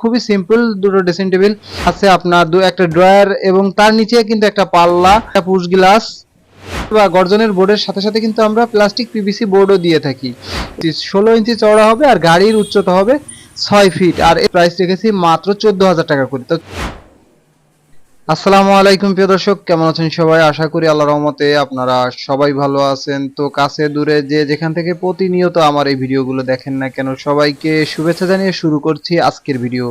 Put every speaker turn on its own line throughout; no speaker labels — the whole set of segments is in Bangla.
খুবই সিম্পল দুটো ড্রেসিং টেবিল আছে আপনার দু একটা ড্রয়ার এবং তার নিচে কিন্তু একটা পাল্লা, একটা পুশ গ্লাস বা গর্জনের বোর্ডের সাথে সাথে কিন্তু আমরা প্লাস্টিক পিভিসি বোর্ডও দিয়ে থাকি। ষোলো ইঞ্চি চওড়া হবে আর গাড়ির উচ্চতা হবে ছয় ফিট আর এর প্রাইস রেখেছি মাত্র চোদ্দ হাজার টাকা করে। তো আসসালামু আলাইকুম, প্রিয় দর্শক। কেমন আছেন সবাই? আশা করি আল্লাহ রহমতে আপনারা সবাই ভালো আছেন। তো কাছে দূরে যে যেখান থেকে প্রতিনিয়ত আমার এই ভিডিওগুলো দেখেন না কেন, সবাইকে শুভেচ্ছা জানিয়ে শুরু করছি আজকের ভিডিও।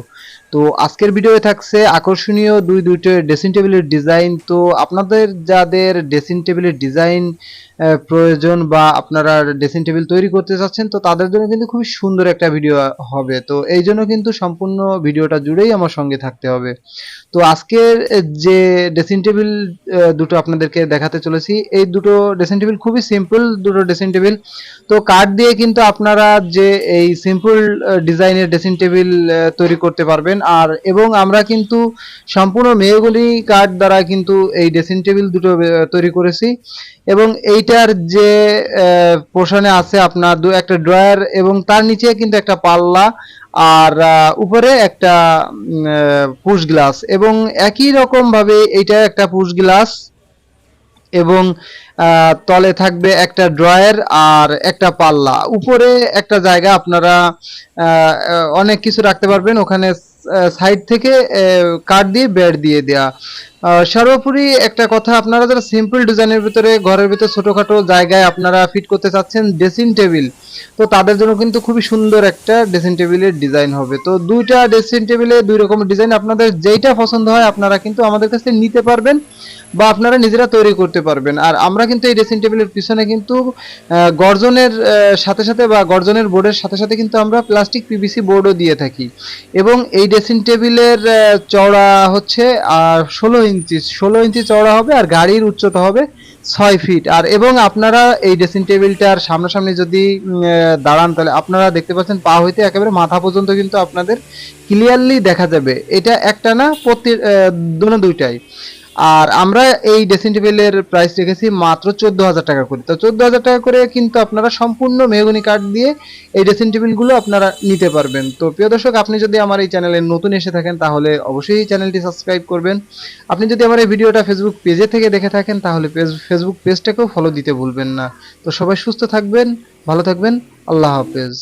তো আজকের ভিডিওয়ে থাকছে আকর্ষণীয় দুই দুইটো ড্রেসিং টেবিলের ডিজাইন তো আপনাদের যাদের ড্রেসিং টেবিলের ডিজাইন প্রয়োজন বা আপনারা ড্রেসিং টেবিল তৈরি করতে চাচ্ছেন, তো তাদের জন্য কিন্তু খুবই সুন্দর একটা ভিডিও হবে। তো এই জন্য কিন্তু সম্পূর্ণ ভিডিওটা জুড়েই আমার সঙ্গে থাকতে হবে। তো আজকের যে ড্রেসিং টেবিল দুটো আপনাদেরকে দেখাতে চলেছি, এই দুটো ড্রেসিং টেবিল খুবই সিম্পল দুটো ড্রেসিং টেবিল তো কাঠ দিয়ে কিন্তু আপনারা যে এই সিম্পল ডিজাইনের ড্রেসিং টেবিল তৈরি করতে পারবেন। আর এবং আমরা কিন্তু সম্পূর্ণ মেহগনি কাঠ দ্বারা কিন্তু এই ড্রেসিং টেবিল দুটো তৈরি করেছি। এবং এইটার যে পোর্শনে আছে আপনার দু একটা ড্রয়ার এবং তার নিচে কিন্তু একটা পাল্লা। আর উপরে একটা পুশ গ্লাস এবং একই রকম ভাবে এইটা একটা পুশ গ্লাস এবং তলে থাকবে একটা ড্রয়ার আর একটা পাল্লা। উপরে একটা জায়গা আপনারা অনেক কিছু রাখতে পারবেন। ওখানে সাইড থেকে কাঠ দিয়ে বেড দিয়ে দেয়া। সর্বোপরি একটা কথা, আপনারা যারা সিম্পল ডিজাইনের ভিতরে, ঘরের ভিতরে ছোটখাটো জায়গায় আপনারা ফিট করতে চাচ্ছেন ড্রেসিং টেবিল তো তাদের জন্য কিন্তু খুবই সুন্দর একটা ড্রেসিং টেবিলের ডিজাইন হবে। তো দুইটা ড্রেসিং টেবিলে দুই রকমের ডিজাইন আপনাদের যেইটা পছন্দ হয়, আপনারা কিন্তু আমাদের কাছে নিতে পারবেন বা আপনারা নিজেরা তৈরি করতে পারবেন। আর আমরা কিন্তু এই ড্রেসিং টেবিলের পিছনে কিন্তু গর্জনের সাথে সাথে বা গর্জনের বোর্ডের সাথে সাথে কিন্তু আমরা প্লাস্টিক পিভিসি বোর্ডও দিয়ে থাকি। এবং এই ড্রেসিং টেবিলের চওড়া হচ্ছে, আর ষোলো ইঞ্চি ষোলো ইঞ্চি চওড়া হবে আর গাড়ির উচ্চতা হবে ছয় ফিট। আর এবং আপনারা এই ড্রেসিং টেবিলটার সামনাসামনি যদি দাঁড়ান, তাহলে আপনারা দেখতে পাচ্ছেন পা হইতে একেবারে মাথা পর্যন্ত কিন্তু আপনাদের ক্লিয়ারলি দেখা যাবে। এটা একটা না প্রতি দুটাই দুইটাই। আর আমরা এই ড্রেসিং টেবিলের প্রাইস রেখেছি মাত্র চোদ্দ হাজার টাকা করে। তো চোদ্দ হাজার টাকা করে কিন্তু আপনারা সম্পূর্ণ মেহগনি কাঠ দিয়ে এই ড্রেসিং টেবিলগুলো আপনারা নিতে পারবেন। তো প্রিয় দর্শক, আপনি যদি আমার এই চ্যানেলে নতুন এসে থাকেন, তাহলে অবশ্যই এই চ্যানেলটি সাবস্ক্রাইব করবেন। আপনি যদি আমার এই ভিডিওটা ফেসবুক পেজে থেকে দেখে থাকেন, তাহলে পেজ ফেসবুক পেজটাকেও ফলো দিতে ভুলবেন না। তো সবাই সুস্থ থাকবেন, ভালো থাকবেন, আল্লাহ হাফেজ।